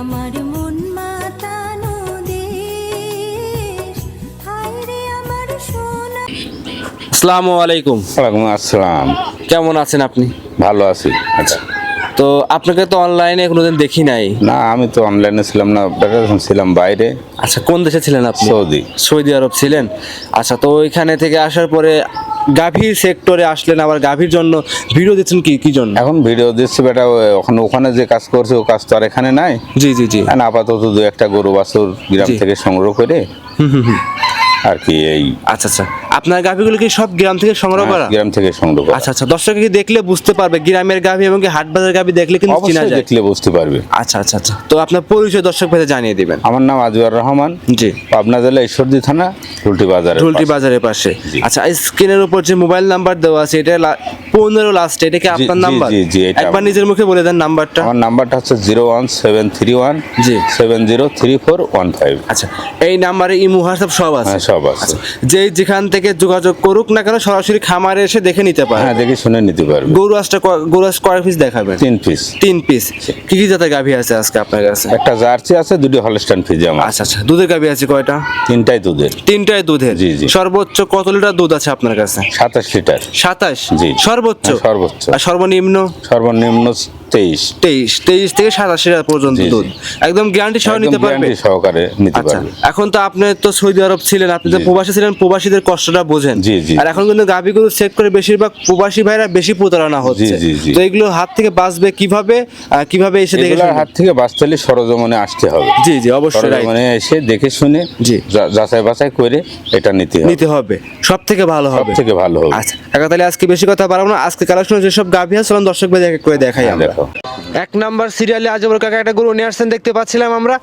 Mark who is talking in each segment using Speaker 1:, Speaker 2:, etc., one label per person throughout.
Speaker 1: আমার মন মাতানো দেশ। হায় রে আমার সোনা।
Speaker 2: আসসালামু আলাইকুম।
Speaker 3: ওয়ালাইকুম আসসালাম।
Speaker 2: কেমন আছেন আপনি?
Speaker 3: ভালো আছি। আচ্ছা।
Speaker 2: তো আপনাকে তো অনলাইনে কোনোদিন দেখি নাই?
Speaker 3: না আমি তো অনলাইনে ছিলাম না বেকার ছিলাম বাইরে।
Speaker 2: আচ্ছা কোন দেশে ছিলেন আপনি?
Speaker 3: সৌদি।
Speaker 2: সৌদি আরব ছিলেন। আচ্ছা তো ওইখানে থেকে আসার পরে গাভীর সেক্টরে আসলেন আবার গাভীর জন্য ভিডিও দিচ্ছেন কি কি জন্য?
Speaker 3: এখন ভিডিও দিচ্ছে বেটা ওখানে ওখানে যে কাজ করছে ও কাজ তো আর এখানে নাই।
Speaker 2: জি জি জি।
Speaker 3: আর আপাতত দু একটা গরু বাছুর গ্রাম থেকে সংগ্রহ করে আর কি এই
Speaker 2: আচ্ছা আচ্ছা। আপনার গাভীগুলো কি সব গ্রাম থেকে সংগ্রহ করা?
Speaker 3: গ্রাম থেকে সংগ্রহ করা।
Speaker 2: আচ্ছা আচ্ছা দর্শক কি দেখলে বুঝতে পারবে? গ্রামের গাভী এবং কি হাট বাজার গাভী দেখলে কিন্তু চেনা যায়।
Speaker 3: দেখলে বুঝতে পারবে।
Speaker 2: আচ্ছা আচ্ছা আচ্ছা তো আপনার পরিচয় দর্শক ভাই জানিয়ে দিবেন।
Speaker 3: আমার নাম আজিউর রহমান।
Speaker 2: জি।
Speaker 3: পাবনা জেলা ঈশ্বরদী থানা রুলটি বাজার
Speaker 2: ঢুলটি বাজারের পাশে। আচ্ছা স্ক্রিনের উপর যে মোবাইল নাম্বার দেওয়া আছে এটা পনেরো লাস্ট এটা কি আপনার নাম্বার?
Speaker 3: জি, জি, এটা
Speaker 2: একবার নিজের মুখে বলে দেন নাম্বারটা।
Speaker 3: আমার নাম্বারটা হচ্ছে zero one seven three one
Speaker 2: G.
Speaker 3: Seven zero three four one five.
Speaker 2: আচ্ছা এই নাম্বারে ইমো হোয়াটসঅ্যাপ সব আছে?
Speaker 3: হ্যাঁ সব আছে।
Speaker 2: আচ্ছা যে যেখান থেকে যোগাযোগ করুক না কেন সরাসরি খামারে এসে দেখে নিতে পারে
Speaker 3: হ্যাঁ দেখে শুনে নিতে পারবে।
Speaker 2: গরু আসটা গরু আস কয় পিস দেখাবেন?
Speaker 3: তিন পিস
Speaker 2: তিন পিস কি কি জাতের গাভী আছে আজকে আপনার কাছে?
Speaker 3: একটা জার্সি আছে দুটি হলস্টাইন ফিজামা
Speaker 2: আচ্ছা আচ্ছা। দুধের গাভী আছে কয়টা?
Speaker 3: তিনটাই দুধের।
Speaker 2: তিনটায় দুধের?
Speaker 3: জি, জি।
Speaker 2: সর্বোচ্চ কত লিটার দুধ আছে আপনার কাছে?
Speaker 3: সাতাশ লিটার।
Speaker 2: সাতাশ?
Speaker 3: জি।
Speaker 2: সর্বোচ্চ?
Speaker 3: হ্যাঁ, সর্বোচ্চ।
Speaker 2: আর সর্বনিম্ন?
Speaker 3: সর্বনিম্ন তেইশ।
Speaker 2: তেইশ তেইশ থেকে সাতাশ লিটার পর্যন্ত। দুধ। একদম গ্যারান্টি সহ নিতে পারবে?
Speaker 3: সহকারে নিতে
Speaker 2: আচ্ছা
Speaker 3: পারবে।
Speaker 2: এখন তো আপনি তো সৌদি আরব ছিলেন আপনি তো প্রবাসী ছিলেন প্রবাসীদের কষ্টটা বোঝেন।
Speaker 3: জি, জি।
Speaker 2: আর এখন কিন্তু গাভিগুলো চেক করে বেশিরভাগ প্রবাসী ভাইরা বেশি প্রতারণা হচ্ছে। তো এগুলো হাত থেকে বাঁচবে কীভাবে? কীভাবে এসে দেখে
Speaker 3: হাত থেকে বাঁচতে হলে সরজমনে আসতে হবে।
Speaker 2: জি জি অবশ্যই।
Speaker 3: সরজমনে এসে দেখে শুনে
Speaker 2: জি।
Speaker 3: যাচাই বাছাই করে এটা নিতে হবে।
Speaker 2: নিতে হবে। সব থেকে ভালো
Speaker 3: সব
Speaker 2: হবে
Speaker 3: থেকে ভালো হবে।
Speaker 2: আচ্ছা কাকা তাহলে আজকে বেশি কথা বাড়াবো না। আজকে কালেকশন যেসব গাভি আছে। দর্শক ভাই এক করে দেখাই
Speaker 3: হ্যাঁ,
Speaker 2: আমরা।
Speaker 3: দেখো।
Speaker 2: এক নাম্বার সিরিয়ালে আজবর কাকা একটা গরু নিয়ে আসছেন দেখতে পাচ্ছিলাম আমরা।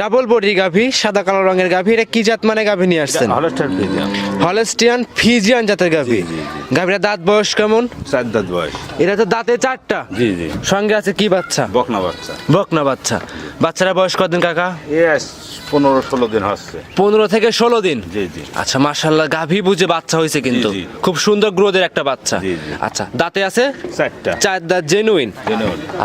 Speaker 2: ডাবল বডি গাভী সাদা কালো রঙের গাভী এটা কি জাত মানে গাভী নিয়ে আসছেন? Holstein Friesian. জাতের গাভী। গাভিটা দাঁত বয়স কেমন?
Speaker 3: চার দাঁত বয়স।
Speaker 2: এটা তো দাঁতে চারটা?
Speaker 3: জি জি।
Speaker 2: সঙ্গে আছে কি বাচ্চা?
Speaker 3: বকনা বাচ্চা।
Speaker 2: বকনা বাচ্চা। বাচ্চারা বয়স কতদিন কাকা?
Speaker 3: এ পনেরো ষোলো দিন হচ্ছে।
Speaker 2: পনেরো থেকে ষোলো দিন?
Speaker 3: জি জি।
Speaker 2: আচ্ছা মার্শাল্লাহ গাভী বুঝে বাচ্চা হয়েছে কিন্তু। খুব সুন্দর গ্রোথের একটা বাচ্চা। আচ্ছা দাঁতে আছে?
Speaker 3: চারটা।
Speaker 2: চার দাঁত জেনুইন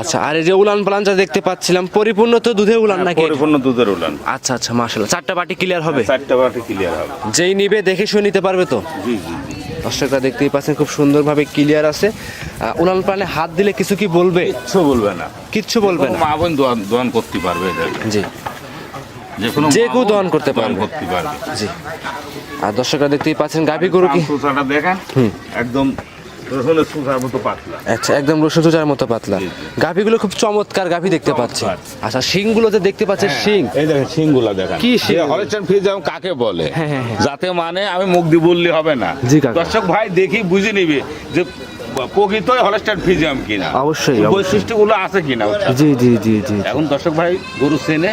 Speaker 2: আচ্ছা আর এই যে উলান পালান যা দেখতে পাচ্ছিলাম পরিপূর্ণ তো দুধে উলান নাকি?
Speaker 3: পরিপূর্ণ দুধের উলান।
Speaker 2: আচ্ছা আচ্ছা মার্শাল্লাহ চারটা বাটি ক্লিয়ার হবে?
Speaker 3: চারটা বাটি ক্লিয়ার হবে।
Speaker 2: যেই নিবে দেখে শুনে নিতে পারবে তো?
Speaker 3: জি জি
Speaker 2: দর্শকরা দেখতেই পাচ্ছেন খুব সুন্দরভাবে ক্লিয়ার আছে। উলান পালানে হাত দিলে কিছু কি বলবে?
Speaker 3: কিচ্ছু বলবে না।
Speaker 2: কিচ্ছু বলবে না?
Speaker 3: মা বোন দোয়ান করতে পারবে
Speaker 2: জি।
Speaker 3: যে
Speaker 2: কেউ দোয়ান করতে পারবে।
Speaker 3: করতে পারবে।
Speaker 2: জি। আর দর্শকরা দেখতেই পাচ্ছেন গাভী গরু কি?
Speaker 3: দেখেন। একদম রসুনের সুসার মতো পাতলা।
Speaker 2: আচ্ছা একদম রসুন চুচার মতো পাতলা।
Speaker 3: জি, জি।
Speaker 2: খুব চমৎকার গাভী দেখতে পাচ্ছি। আচ্ছা শিংগুলো যে দেখতে পাচ্ছেন শিং?
Speaker 3: এই দেখেন শিংগুলা দেখেন।
Speaker 2: কি শিং?
Speaker 3: হলেস্টাইন ফ্রিজিয়াম কাকে বলে। যাতে মানে আমি মুখ দিয়ে বললে হবে না। দর্শক ভাই দেখি বুঝে নিবে যে প্রকৃতই হলস্টাইন ফ্রিজিয়াম কিনা।
Speaker 2: অবশ্যই।
Speaker 3: বৈশিষ্ট্যগুলো আছে কিনা?
Speaker 2: জি জি জি জি।
Speaker 3: এখন দর্শক ভাই গরু চেনে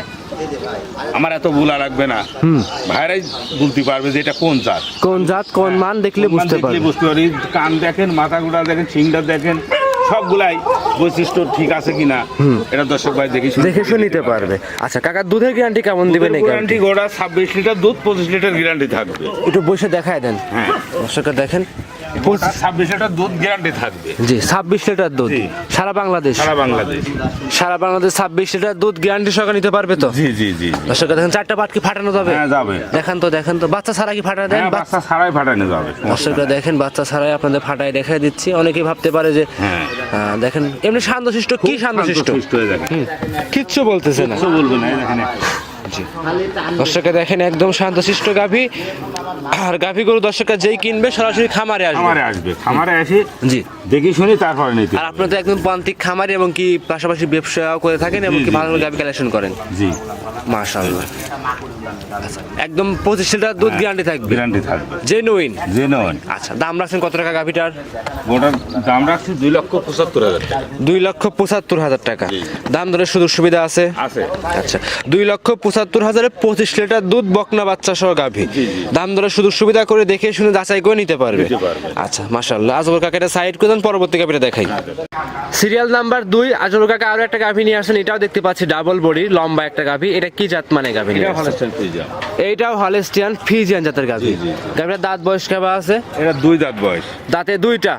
Speaker 3: আমার এত ভুলা লাগবে না। ভাইরাই বলতে পারবে যে এটা কোন জাত।
Speaker 2: কোন জাত কোন মান দেখলে বুঝতে পারবে।
Speaker 3: বুঝতে পারি কান দেখেন মাথা গুড়া দেখেন সিংটা দেখেন সবগুলাই বৈশিষ্ট্য ঠিক আছে কিনা এটা দর্শক ভাই দেখি
Speaker 2: দেখে শুনে নিতে পারবে। আচ্ছা কাকা দুধের গ্যারান্টি কেমন দিবেন এই
Speaker 3: গ্যারান্টি গোড়া ছাব্বিশ লিটার দুধ পঁচিশ লিটার গ্যারান্টি থাকবে।
Speaker 2: একটু বসে দেখায় দেন।
Speaker 3: হ্যাঁ।
Speaker 2: দর্শকরা দেখেন।
Speaker 3: ছাব্বিশ লিটার দুধ গ্যারান্টি থাকবে।
Speaker 2: জি ছাব্বিশ লিটার দুধ। সারা বাংলাদেশ।
Speaker 3: সারা বাংলাদেশ।
Speaker 2: সারা বাংলাদেশ ছাব্বিশ লিটার দুধ গ্যারান্টি সহকারে নিতে পারবে তো?
Speaker 3: জি জি জি
Speaker 2: দর্শকরা দেখেন চারটা পাট কি ফাটানো যাবে?
Speaker 3: হ্যাঁ যাবে।
Speaker 2: দেখেন তো দেখেন তো বাচ্চা ছাড়া কি ফাটানো দেন
Speaker 3: হ্যাঁ বাচ্চা ছাড়াই ফাটানো যাবে।
Speaker 2: দর্শকরা দেখেন বাচ্চা ছাড়াই আপনাদের ফাটাই দেখাই দিচ্ছি। অনেকেই ভাবতে পারে যে
Speaker 3: হ্যাঁ।
Speaker 2: দেখেন এমনি শান্তশিষ্ট কি শান্তশিষ্ট কিচ্ছু বলতেছে না।
Speaker 3: বলবে না দেখেন
Speaker 2: দর্শকরা দেখেন একদম শান্তশিষ্ট গাভী। আর গাভী গরু দর্শকরা যেই কিনবে সরাসরি খামারে আসবে।
Speaker 3: খামারে আসবে। খামারে এসে
Speaker 2: জি।
Speaker 3: দেখি শুনি তারপরে নিতে
Speaker 2: আর আপনারা তো একদম প্রান্তিক খামারি এবং কি পাশাপাশি ব্যবসাও করে থাকেন এবং কি ভালো গাভী কালেকশন করেন?
Speaker 3: জি।
Speaker 2: মাশাআল্লাহ। আচ্ছা, একদম পঁচিশ লিটার দুধ গ্যারান্টি থাকবে?
Speaker 3: গ্যারান্টি থাকবে।
Speaker 2: জেনুইন
Speaker 3: জেনুইন
Speaker 2: আচ্ছা দাম রাখছেন কত টাকা গাভীটার?
Speaker 3: গোটার দাম রাখছি দুই লক্ষ পঁচাত্তর হাজার টাকা।
Speaker 2: দুই লক্ষ পঁচাত্তর হাজার টাকা। দাম ধরে সুযোগ সুবিধা আছে?
Speaker 3: আছে।
Speaker 2: আচ্ছা দুই লক্ষ পঁচাত্তর পঁচাত্তর হাজারে পঁচিশ লিটার দুধ বকনা বাচ্চা সহ গাভী।
Speaker 3: জি, জি।
Speaker 2: দাম দরে সুযোগ সুবিধা করে দেখে শুনে যাচাই করে নিতে পারবে। আচ্ছা মাশাল্লাহ আজবর কাকা এটা সাইড করে দেন পরবর্তী গাভীটা দেখাই। সিরিয়াল নাম্বার দুই আজবর কাকা আরও একটা গাভী নিয়ে আসেন এটাও দেখতে পাচ্ছি ডাবল বডি লম্বা একটা গাভী। এটা কি জাত মানে গাভী এইটাও হলেস্টিয়ান ফিজিয়ান জাতের গাভী। গাভীর দাঁত বয়স কেবা আছে?
Speaker 3: এটা দুই দাঁত বয়স।
Speaker 2: দাঁতে দুইটা।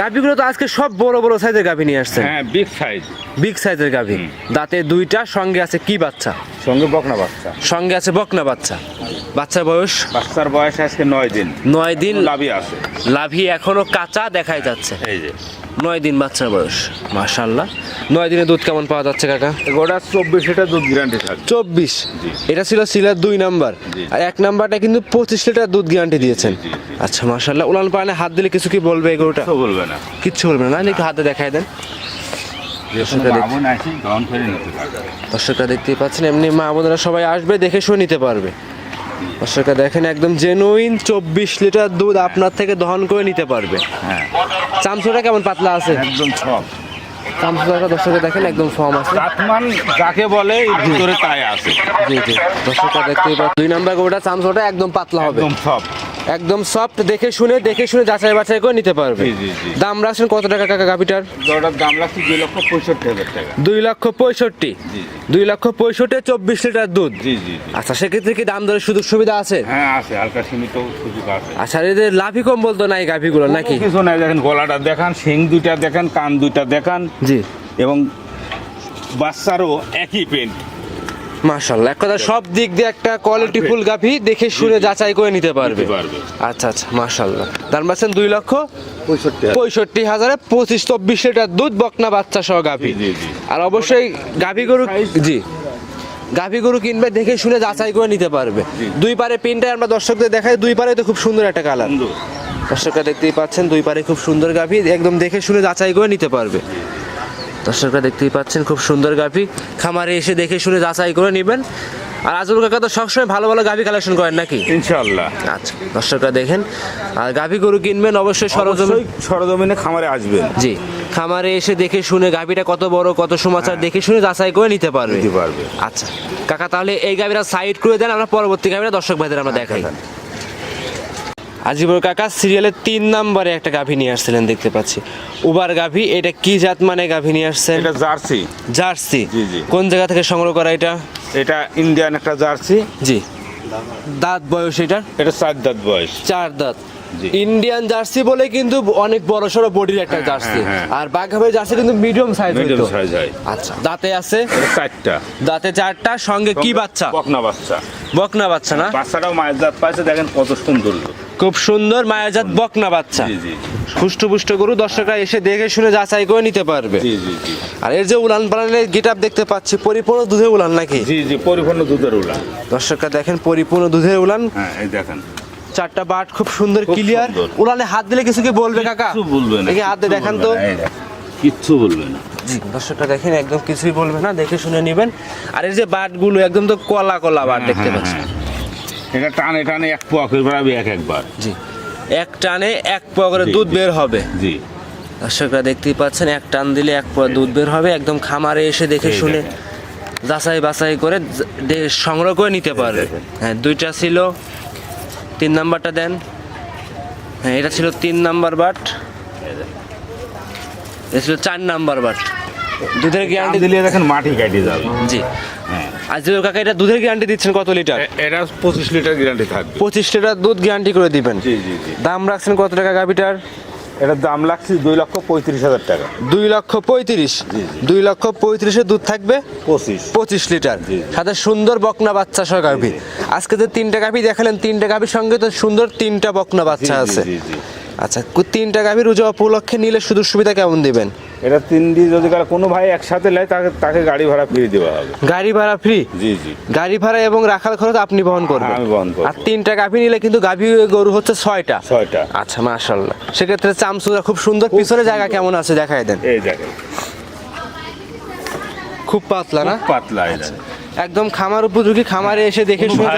Speaker 2: গাভীগুলো তো আজকে সব বড় বড় সাইজের গাভী নিয়ে আসছেন।
Speaker 3: হ্যাঁ বিগ সাইজ
Speaker 2: বিগ সাইজের গাভী। দাঁতে দুইটা সঙ্গে আছে কি বাচ্চা?
Speaker 3: সঙ্গে বকনা বাচ্চা।
Speaker 2: সঙ্গে আছে বকনা বাচ্চা। বাচ্চার বয়স?
Speaker 3: বাচ্চার বয়স আজকে নয় দিন।
Speaker 2: নয় দিন?
Speaker 3: লাভই আছে।
Speaker 2: লাভি এখনও কাঁচা দেখাই যাচ্ছে।
Speaker 3: এই যে।
Speaker 2: নয় দিন বাচ্চার বয়স। মাশাল্লাহ নয় দিনে দুধ কেমন পাওয়া যাচ্ছে কাকা?
Speaker 3: গোটা চব্বিশ লিটার দুধ গ্যারান্টি থাকবে।
Speaker 2: চব্বিশ? এটা ছিল সিলার দুই নাম্বার। আর এক নাম্বারটা কিন্তু পঁচিশ লিটার দুধ গ্যারান্টি দিয়েছেন। আচ্ছা মাশাল্লাহ উলান পানে হাত দিলে কিছু কি বলবে গরুটা
Speaker 3: বলবে না।
Speaker 2: কিচ্ছু বলবে না। না একটু হাতে দেখাই দেন। দর্শকরা দেখতেই পাচ্ছেন এমনি মা বোনেরা সবাই আসবে দেখে শুয়ে নিতে পারবে। দর্শকরা দেখেন একদম জেনুইন চব্বিশ লিটার দুধ আপনার থেকে দহন করে নিতে পারবে।
Speaker 3: হ্যাঁ।
Speaker 2: চামচুটা কেমন পাতলা আছে?
Speaker 3: একদম সব
Speaker 2: চামচুটা দর্শকরা দেখেন একদম ফর্ম আছে।
Speaker 3: যাকে বলে ভিতরে তাই আছে।
Speaker 2: জি জি। দর্শকরা দেখতেই পাচ্ছেন দুই নাম্বার গোটা চামচুটা একদম পাতলা হবে।
Speaker 3: একদম সব
Speaker 2: একদম সফট দেখে শুনে দেখে শুনে যাচাই বাছাই করে নিতে পারবে। দাম রাখছেন কত টাকা কাকা গাভিটার?
Speaker 3: দাম লাগছে দুই লক্ষ পঁয়ষট্টি হাজার টাকা।
Speaker 2: দুই লক্ষ পঁয়ষট্টি। দুই লক্ষ পঁয়ষট্টি চব্বিশ লিটার দুধ। আচ্ছা সেক্ষেত্রে কি দাম দরের সুযোগ সুবিধা আছে?
Speaker 3: হ্যাঁ আছে হালকা সীমিত সুযোগ আছে।
Speaker 2: আচ্ছা এদের লাভই কম বলতো না এই গাভিগুলো নাকি?
Speaker 3: কিছু নাই দেখেন গলাটা দেখান শিং দুইটা দেখান কান দুইটা দেখান।
Speaker 2: জি।
Speaker 3: এবং বাচ্চারও একই পেন্ট
Speaker 2: মাশাল্লাহ এক কথা সব দিক দিয়ে একটা কোয়ালিটি ফুল গাভি দেখে শুনে যাচাই করে নিতে পারবে। আচ্ছা আচ্ছা মাশাল্লাহ দাম পাচ্ছেন দুই লক্ষ
Speaker 3: পঁয়ষট্টি
Speaker 2: হাজারে। পঁচিশ চব্বিশ লিটার দুধ বকনা বাচ্চা সহ গাভি। আর অবশ্যই গাভি গরু জি। গাভি গরু কিনবে দেখে শুনে যাচাই করে নিতে পারবে। দুই পারে পিনটা আমরা দর্শকদের দেখাই দুই পারে তো খুব সুন্দর একটা কালার দর্শকরা দেখতেই পাচ্ছেন দুই পারে খুব সুন্দর গাভি একদম দেখে শুনে যাচাই করে নিতে পারবে। দর্শকরা দেখতেই পাচ্ছেন খুব সুন্দর গাভি। খামারে এসে দেখে শুনে যাচাই করে নেবেন। আর আজল কাকা তো সবসময় ভালো ভালো গাভি কালেকশন করেন নাকি?
Speaker 3: ইনশাআল্লাহ।
Speaker 2: আচ্ছা দর্শকরা দেখেন। আর গাভি গরু কিনবেন অবশ্যই সরজমিন
Speaker 3: সরজমিনে খামারে আসবেন।
Speaker 2: জি খামারে এসে দেখে শুনে গাভিটা কত বড় কত সমাচার দেখে শুনে যাচাই করে নিতে পারবে।
Speaker 3: নিতে পারবে।
Speaker 2: আচ্ছা কাকা তাহলে এই গাভিটা সাইড করে দেন আমরা পরবর্তী গাভিটা দর্শক ভাইদের আমরা দেখাই। আজিবর কাকা সিরিয়ালের তিন নম্বরে একটা গাভী নিয়ে আসছিলেন দেখতে পাচ্ছি। উবার গাভী এটা কি জাত মানে গাভী নিয়ে আসছেন?
Speaker 3: এটা জার্সি।
Speaker 2: জার্সি?
Speaker 3: জি, জি।
Speaker 2: কোন জায়গা থেকে সংগ্রহ করা এটা?
Speaker 3: এটা ইন্ডিয়ান একটা জার্সি।
Speaker 2: জি। দাঁত বয়স এটার
Speaker 3: এটা চার দাঁত বয়স।
Speaker 2: চার দাঁত।
Speaker 3: জি।
Speaker 2: ইন্ডিয়ান জার্সি বলে কিন্তু অনেক বড় সড়ো বডির একটা
Speaker 3: হ্যাঁ,
Speaker 2: জার্সি।
Speaker 3: হ্যাঁ, হ্যাঁ।
Speaker 2: আর বাঘাবের জার্সি কিন্তু মিডিয়াম সাইজ
Speaker 3: মিডল
Speaker 2: হইতো
Speaker 3: সাইজ হয়।
Speaker 2: আচ্ছা দাঁতে আছে?
Speaker 3: এটা চারটা।
Speaker 2: দাঁতে চারটা সঙ্গে কি বাচ্চা?
Speaker 3: বকনা বাচ্চা।
Speaker 2: বকনা বাচ্চা না?
Speaker 3: বাচ্চাটাও মায়ের জাত পাইছে দেখেন কত সুন্দর।
Speaker 2: খুব সুন্দর মায়াজাত বকনা বাচ্চা।
Speaker 3: জি জি
Speaker 2: পুষ্ট পুষ্ট গরু দর্শকরা এসে দেখে শুনে যাচাই করে নিতে পারবে।
Speaker 3: জি জি জি।
Speaker 2: আর এর যে উলান পালানের গিটাপ দেখতে পাচ্ছি পরিপূর্ণ দুধের উলান নাকি?
Speaker 3: জি জি পরিপূর্ণ দুধের উলান।
Speaker 2: দর্শকরা দেখেন পরিপূর্ণ দুধের উলান।
Speaker 3: হ্যাঁ এই দেখেন।
Speaker 2: চারটা বাট খুব সুন্দর ক্লিয়ার। উলানে হাত দিলে কিছু কি বলবে কাকা?
Speaker 3: বলবে না
Speaker 2: হাত দিয়ে দেখান তো।
Speaker 3: কিচ্ছু বলবে না।
Speaker 2: জি দর্শকরা দেখেন একদম কিছুই বলবে না দেখে শুনে নেবেন। আর এই যে বাটগুলো একদম তো কলা কলা বাট দেখতে
Speaker 3: হ্যাঁ,
Speaker 2: পাচ্ছি
Speaker 3: হ্যাঁ। এটা টানে টানে এক পোয়া করে বেড়াবে এক একবার।
Speaker 2: জি। এক টানে এক পোয়া করে দুধ বের হবে।
Speaker 3: জি।
Speaker 2: দর্শকরা দেখতেই পাচ্ছেন এক টান দিলে এক পোয়া দুধ বের হবে একদম খামারে এসে দেখে শুনে। যাচাই বাছাই করে সংগ্রহ করে নিতে পারবে। হ্যাঁ দুইটা ছিল তিন নাম্বারটা দেন। হ্যাঁ এটা ছিল তিন নাম্বার বাট। এটা ছিল চার নাম্বার বাট। দুধের গ্যারান্টি
Speaker 3: দিলে দেখেন মাটি কাটি যাবে।
Speaker 2: জি। আজিজুল কাকা এটা দুধের গ্যারান্টি দিচ্ছেন কত লিটার
Speaker 3: এটা পঁচিশ লিটার গ্যারান্টি থাকবে।
Speaker 2: পঁচিশ লিটার দুধ গ্যারান্টি করে দিবেন।
Speaker 3: জি জি জি।
Speaker 2: দাম রাখছেন কত টাকা গাভিটার?
Speaker 3: এটার দাম লাগছে দুই লক্ষ পঁয়ত্রিশ হাজার টাকা।
Speaker 2: দুই লক্ষ পঁয়ত্রিশ। দুই লক্ষ পঁয়ত্রিশের দুধ থাকবে?
Speaker 3: পঁচিশ।
Speaker 2: পঁচিশ লিটার সাথে সুন্দর বকনা বাচ্চা সহ গাভী। আজকে যে তিনটা গাভী দেখালেন তিনটা গাভীর সঙ্গে তো সুন্দর তিনটা বকনা বাচ্চা আছে। আচ্ছা তিনটা গাভীর উজা উপলক্ষে নিলে সুযোগ সুবিধা কেমন দিবেন?
Speaker 3: এটা তিন দিন যদি কারও কোনো ভাই একসাথে নেয় তাকে তাকে গাড়ি ভাড়া ফ্রি দেওয়া হবে।
Speaker 2: গাড়ি ভাড়া ফ্রি
Speaker 3: জি জি।
Speaker 2: গাড়ি ভাড়া এবং রাখার খরচ আপনি বহন করবেন।
Speaker 3: আমি বহন করব।
Speaker 2: আর তিনটা গাভী নিলে কিন্তু গাভী গরু হচ্ছে ছয়টা।
Speaker 3: ছয়টা।
Speaker 2: আচ্ছা মাশাআল্লাহ। সেক্ষেত্রে চামচুরা খুব সুন্দর পিছনে জায়গা কেমন আছে দেখাই দেন।
Speaker 3: এই জায়গায়
Speaker 2: খুব পাতলা না?
Speaker 3: পাতলা এটা
Speaker 2: একদম খামার উপযোগী খামারে এসে দেখে শুনে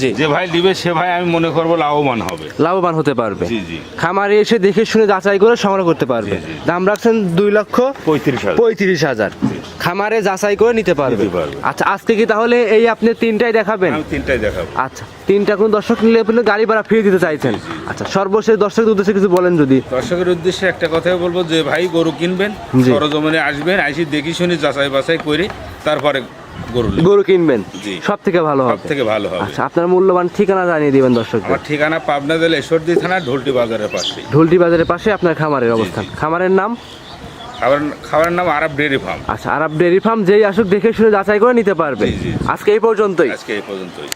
Speaker 2: জি।
Speaker 3: যে ভাই দিবে সে ভাই আমি মনে করব লাভবান হবে।
Speaker 2: লাভবান হতে পারবে।
Speaker 3: জি, জি।
Speaker 2: খামারে এসে দেখে শুনে যাচাই করে সংগ্রহ করতে পারবে।
Speaker 3: জি, জি।
Speaker 2: দাম রাখছেন দুই লক্ষ
Speaker 3: পঁয়ত্রিশ হাজার।
Speaker 2: পঁয়ত্রিশ হাজার। খামারে যাচাই করে নিতে পারবে।
Speaker 3: নিতে পারবে।
Speaker 2: আচ্ছা আজকে কি তাহলে এই আপনি তিনটাই দেখাবেন?
Speaker 3: আমি তিনটাই দেখাবো।
Speaker 2: আচ্ছা তিনটা কোন দর্শক নিলে আপনি গাড়ি ভাড়া ফ্রি দিতে চাইছেন? আচ্ছা সর্বশেষ দর্শকের উদ্দেশ্যে কিছু বলেন যদি।
Speaker 3: দর্শকের উদ্দেশ্যে একটা কথাই বলব যে ভাই গরু কিনবেন
Speaker 2: জি।
Speaker 3: সরজমিনে আসবেন আইসি দেখি শুনে যাচাই বাছাই করে তারপরে গরু
Speaker 2: কিনবেন। সব থেকে ভালো
Speaker 3: সব
Speaker 2: হবে।
Speaker 3: থেকে ভালো হবে।
Speaker 2: আচ্ছা আপনার মূল্যবান ঠিকানা জানিয়ে দিবেন দর্শক
Speaker 3: আমার ঠিকানা পাবনা জেলা ঈশ্বরদী থানা ঢোলটি বাজারের পাশে
Speaker 2: ঢোলটি বাজারের পাশে আপনার খামারের অবস্থান। খামারের নাম?
Speaker 3: খাবার খাবারের নাম আরব ডেয়ারি ফার্ম।
Speaker 2: আচ্ছা আরব ডেরি ফার্ম যেই আসুক দেখে শুনে যাচাই করে নিতে পারবে। আজকে এই পর্যন্তই।
Speaker 3: আজকে এই পর্যন্তই।